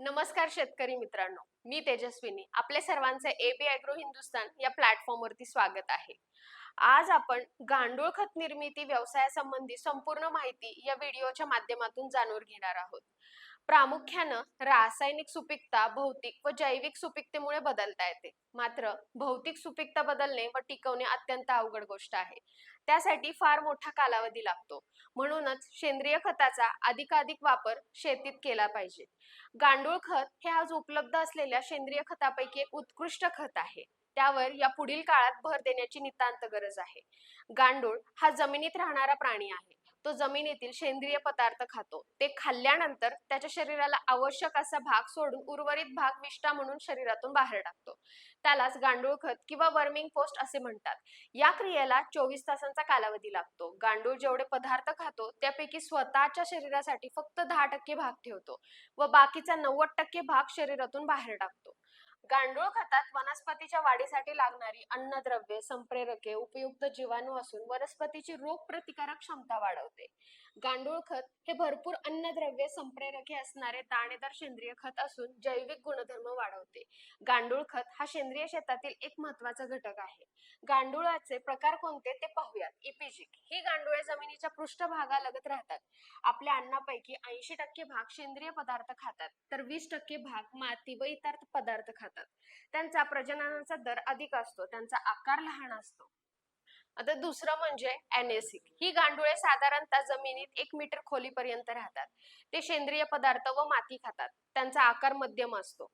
नमस्कार शेतकरी मित्रांनो मी तेजस्विनी. आपल्या सर्वांचे एबी अॅग्रो हिंदुस्तान या प्लॅटफॉर्मवरती स्वागत आहे. आज आपण गांडूळ खत निर्मिती व्यवसायासंबंधी संपूर्ण माहिती या व्हिडिओच्या माध्यमातून जाणून घेणार आहोत. प्रामुख्यानं रासायनिक सुपीकता भौतिक व जैविक सुपीकतेमुळे बदलता येते. मात्र भौतिक सुपीकता बदलणे व टिकवणे अत्यंत अवघड गोष्ट आहे. त्यासाठी फार मोठा कालावधी लागतो. म्हणूनच सेंद्रिय खताचा अधिकाधिक वापर शेतीत केला पाहिजे. गांडूळ खत हे आज उपलब्ध असलेल्या सेंद्रिय खतापैकी एक उत्कृष्ट खत आहे. त्यावर या पुढील काळात भर देण्याची नितांत गरज आहे. गांडूळ हा जमिनीत राहणारा प्राणी आहे. तो जमिनीतील सेंद्रिय पदार्थ खातो. ते खाल्ल्यानंतर त्याच्या शरीराला आवश्यक असा भाग सोडून उर्वरित भाग विष्ठा म्हणून शरीरातून बाहेर टाकतो. त्यालाच गांडूळ खत किंवा वर्मिंग पोस्ट असे म्हणतात. या क्रियेला चोवीस तासांचा कालावधी लागतो. गांडूळ जेवढे पदार्थ खातो त्यापैकी स्वतःच्या शरीरासाठी फक्त दहा टक्के भाग ठेवतो व बाकीचा नव्वद टक्के भाग शरीरातून बाहेर टाकतो. गांडूळ खतात वनस्पतीच्या वाढीसाठी लागणारी अन्नद्रव्ये संप्रेरके उपयुक्त जीवाणू असून वनस्पतीची रोग प्रतिकारक क्षमता वाढवते. गांडूळ खत हे भरपूर अन्नद्रव्य संप्रेरके असणारे दाणेदार सेंद्रिय खत असून जैविक गुणधर्म वाढवते. गांडूळ खत हा सेंद्रिय शेतातील एक महत्त्वाचा घटक आहे. गांडुळाचे प्रकार कोणते ते पाहूयात. इपिजिक ही गांडुळे जमिनीच्या पृष्ठभागालगत राहतात. आपल्या अन्नापैकी ऐंशी टक्के भाग सेंद्रिय पदार्थ खातात तर वीस टक्के भाग माती व इतर पदार्थ खातात. त्यांचा प्रजननाचा दर अधिक असतो त्यांचा आकार लहान असतो. आता दुसरं म्हणजे अॅनेसिक. ही गांडुळे साधारणतः जमिनीत एक मीटर खोलीपर्यंत राहतात. ते सेंद्रिय पदार्थ व माती खातात. त्यांचा आकार मध्यम असतो.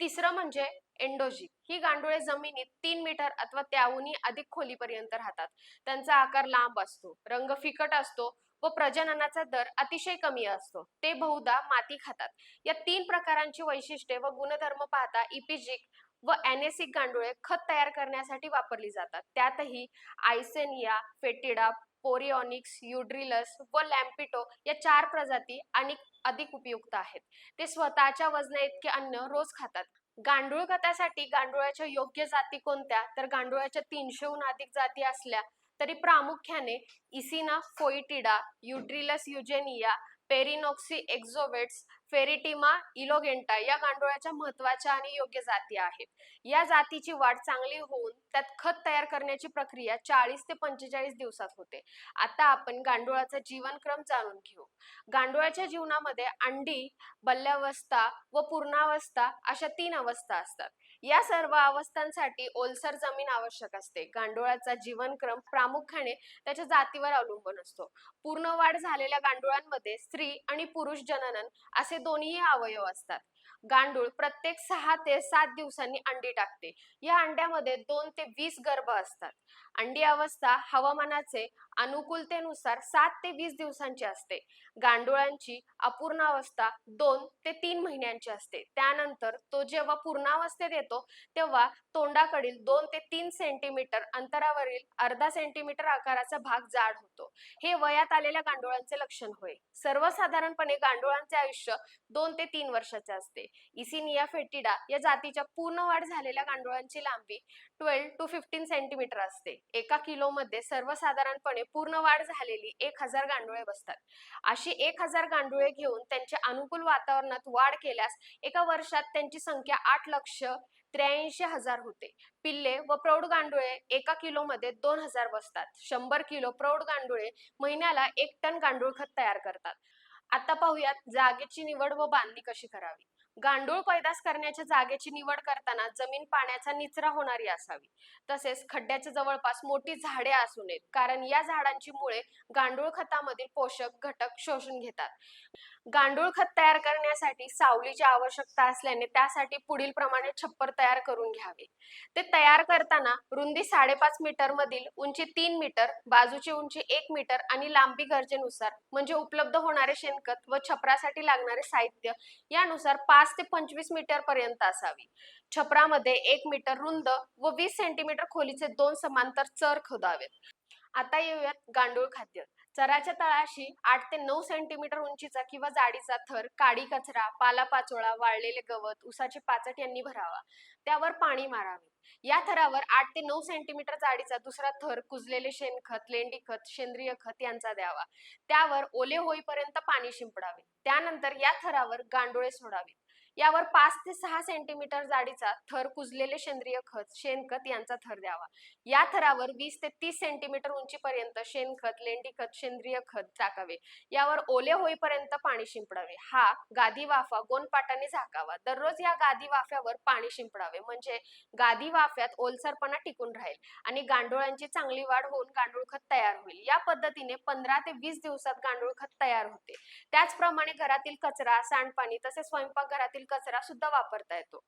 तिसरं म्हणजे एंडोजिक. ही गांडुळे जमिनीत तीन मीटर अथवा त्याहूनही अधिक खोलीपर्यंत राहतात. त्यांचा आकार लांब असतो. रंग फिकट असतो व प्रजननाचा दर अतिशय कमी असतो. ते बहुधा माती खातात. या तीन प्रकारांची वैशिष्ट्ये व गुणधर्म पाहता इपिजिक व अॅनेसिक गांडुळे खत तयार करण्यासाठी वापरली जातात. त्यातही आयसेनिया फेटिडा पोरिओनिक्स युड्रिलस व लॅम्पिटो या चार प्रजाती आणि अधिक उपयुक्त आहेत. ते स्वतःच्या वजना इतके अन्न रोज खातात. गांडूळ खतासाठी गांडुळाच्या योग्य जाती कोणत्या? तर गांडुळाच्या तीनशेहून अधिक जाती असल्या तरी प्रामुख्याने इसिना फोइटिडा युड्रिलस युजेनिया पेरिनॉक्सी एक्झोवेट्स फेरिटिमा इलोगेंटा या गांडुळाच्या महत्त्वाच्या आणि योग्य जाती आहेत. या जातीची वाढ चांगली होऊन त्यात खत तयार करण्याची प्रक्रिया चाळीस ते पंचेचाळीस दिवसात होते. आता आपण गांडुळाचा जीवनक्रम जाणून घेऊ. गांडुळाच्या जीवनामध्ये अंडी बल्यावस्था व पूर्णावस्था अशा तीन अवस्था असतात. या सर्व अवस्थांसाठी ओलसर जमीन आवश्यक असते. गांडुळाचा जीवनक्रम प्रामुख्याने त्याच्या जातीवर अवलंबून असतो. पूर्ण वाढ झालेल्या गांडुळांमध्ये स्त्री आणि पुरुष जननन असे दोन्ही अवयव असतात. गांडूळ प्रत्येक सहा ते सात दिवसांनी अंडी टाकते. या अंड्यामध्ये दोन ते वीस गर्भ असतात. अंडी अवस्था हवामानाचे अनुकूलतेनुसार सात ते वीस दिवसांची असते. गांडुळांची अपूर्ण अवस्था दोन ते तीन महिन्यांची असते. त्यानंतर तो जेव्हा पूर्णावस्थेत येतो तेव्हा तोंडाकडील दोन ते तीन सेंटीमीटर अंतरावरील अर्धा सेंटीमीटर आकाराचा भाग जाड होतो. हे वयात आलेल्या गांडोळांचे लक्षण होय. सर्वसाधारणपणे गांडोळांचे आयुष्य दोन ते तीन वर्षाचे असते. इसिनिया फेटिडा या जातीच्या पूर्ण वाढ झालेल्या गांडुळांची लांबी ट्वेल्व टू फिफ्टीन सेंटीमीटर असते. एका किलोमध्ये सर्वसाधारणपणे पूर्ण वाढ झालेली एक हजार गांडुळे बसतात. अशी एक हजार गांडुळे घेऊन त्यांच्या अनुकूल वातावरणात वाढ केल्यास एका वर्षात त्यांची संख्या आठ लक्ष त्र्याऐंशी हजार होते. पिल्ले व प्रौढ गांडुळे एका किलो मध्ये दोन हजार बसतात. शंभर किलो प्रौढ गांडुळे महिन्याला एक टन गांडूळ खत तयार करतात. आता पाहूयात जागेची निवड व बांधणी कशी करावी? गांडूळ पैदास करण्याच्या जागेची निवड करताना जमीन पाण्याचा निचरा होणारी असावी. तसेच खड्ड्याच्या जवळपास मोठी झाडे असू नयेत कारण या झाडांची मुळे गांडूळ खतामधील पोषक घटक शोषून घेतात. गांडूळ खत तयार करण्यासाठी सावलीची आवश्यकता असल्याने त्यासाठी पुढील प्रमाणे छप्पर तयार करून घ्यावे. ते तयार करताना रुंदी साडेपाच मीटर मधील उंची तीन मीटर बाजूची उंची एक मीटर आणि लांबी गरजेनुसार म्हणजे उपलब्ध होणारे शेणखत व छपरासाठी लागणारे साहित्य यानुसार पाच ते पंचवीस मीटर पर्यंत असावी. छपरामध्ये एक मीटर रुंद व वीस सेंटीमीटर खोलीचे दोन समांतर चर खोदावेत. आता येऊयात गांडूळ खाद्य. चराच्या तळाशी आठ ते नऊ सेंटीमीटर उंचीचा किंवा जाडीचा थर काडी कचरा पालापाचोळा वाळलेले गवत उसाचे पाचट यांनी भरावा. त्यावर पाणी मारावे. या थरावर आठ ते नऊ सेंटीमीटर जाडीचा दुसरा थर कुजलेले शेणखत लेंडी खत सेंद्रिय खत यांचा द्यावा. त्यावर ओले होईपर्यंत पाणी शिंपडावे. त्यानंतर या थरावर गांडोळे सोडावे. यावर पाच ते सहा सेंटीमीटर जाडीचा थर कुजलेले सेंद्रिय खत शेणखत यांचा थर द्यावा. या थरावर वीस ते तीस सेंटीमीटर उंचीपर्यंत शेणखत लेंडी खत सेंद्रिय खत टाकावे. यावर ओले होईपर्यंत पाणी शिंपडावे. हा गादी वाफा गोनपाटाने झाकावा. दररोज या गादी वाफ्यावर पाणी शिंपडावे. म्हणजे गादी वाफ्यात ओलसरपणा टिकून राहील आणि गांडुळांची चांगली वाढ होऊन गांडूळ खत तयार होईल. या पद्धतीने पंधरा ते वीस दिवसात गांडूळ खत तयार होते. त्याचप्रमाणे घरातील कचरा सांडपाणी तसेच स्वयंपाकघरातील घरातील कचरा सुद्धा वापरता येतो.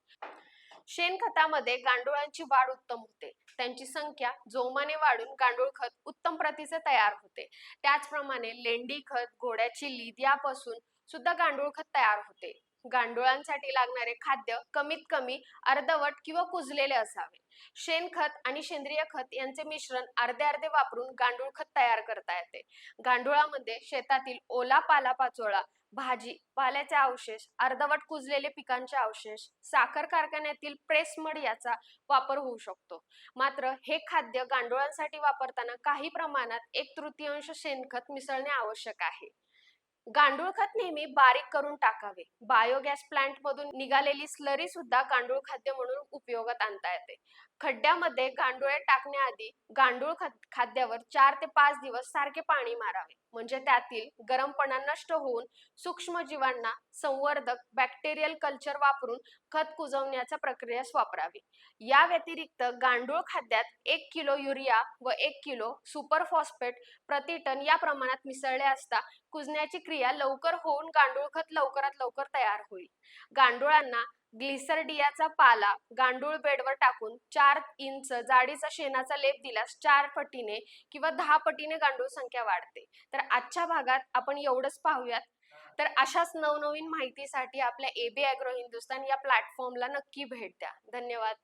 शेणखतामध्ये गांडुळांची वाढ उत्तम होते. त्यांची संख्या जोमाने वाढून गांडूळ खत उत्तम प्रतीचे तयार होते. त्याचप्रमाणे लेंडी खत घोड्याची लीद यापासून सुद्धा गांडूळ खत तयार होते. गांडुळांसाठी लागणारे खाद्य कमीत कमी अर्धवट किंवा कुजलेले असावे. शेणखत आणि सेंद्रिय खत यांचे मिश्रण अर्धे अर्धे वापरून गांडूळ खत तयार करता येते. गांडुळामध्ये शेतातील ओला पाला पाचोळा भाजी पाल्याचे अवशेष अर्धवट कुजलेले पिकांचे अवशेष साखर कारखान्यातील प्रेस मड याचा वापर होऊ शकतो. मात्र हे खाद्य गांडुळांसाठी वापरताना काही प्रमाणात एक तृतीयांश शेणखत मिसळणे आवश्यक आहे. गांडूळ खत नेहमी बारीक करून टाकावे. बायोगॅस प्लांट मधून निघालेली स्लरी सुद्धा गांडूळ खाद्य म्हणून उपयोगात आणता येते. खड्ड्यामध्ये गांडुळे टाकण्याआधी गांडूळ खाद्यावर चार ते पाच दिवस सारखे पाणी मारावे. म्हणजे त्यातील गरमपणा नष्ट होऊन सूक्ष्म जीवांना संवर्धक बॅक्टेरियल कल्चर वापरून खत कुजवण्याच्या प्रक्रियेस वापरावी. या व्यतिरिक्त गांडूळ खाद्यात एक किलो युरिया व एक किलो सुपर फॉस्फेट प्रति टन या प्रमाणात मिसळले असता कुजण्याची क्रिया लवकर होऊन गांडूळ खत लवकरात लवकर तयार होईल. गांडुळांना ग्लिसरडियाचा पाला गांडूळ बेडवर टाकून चार इंच जाडीचा शेणाचा लेप दिल्यास चार पटीने किंवा दहा पटीने गांडूळ संख्या वाढते. तर आजच्या भागात आपण एवढंच पाहूयात. तर अशाच नवनवीन माहितीसाठी आपल्या एबी अॅग्रो हिंदुस्तान या प्लॅटफॉर्मला नक्की भेट द्या. धन्यवाद.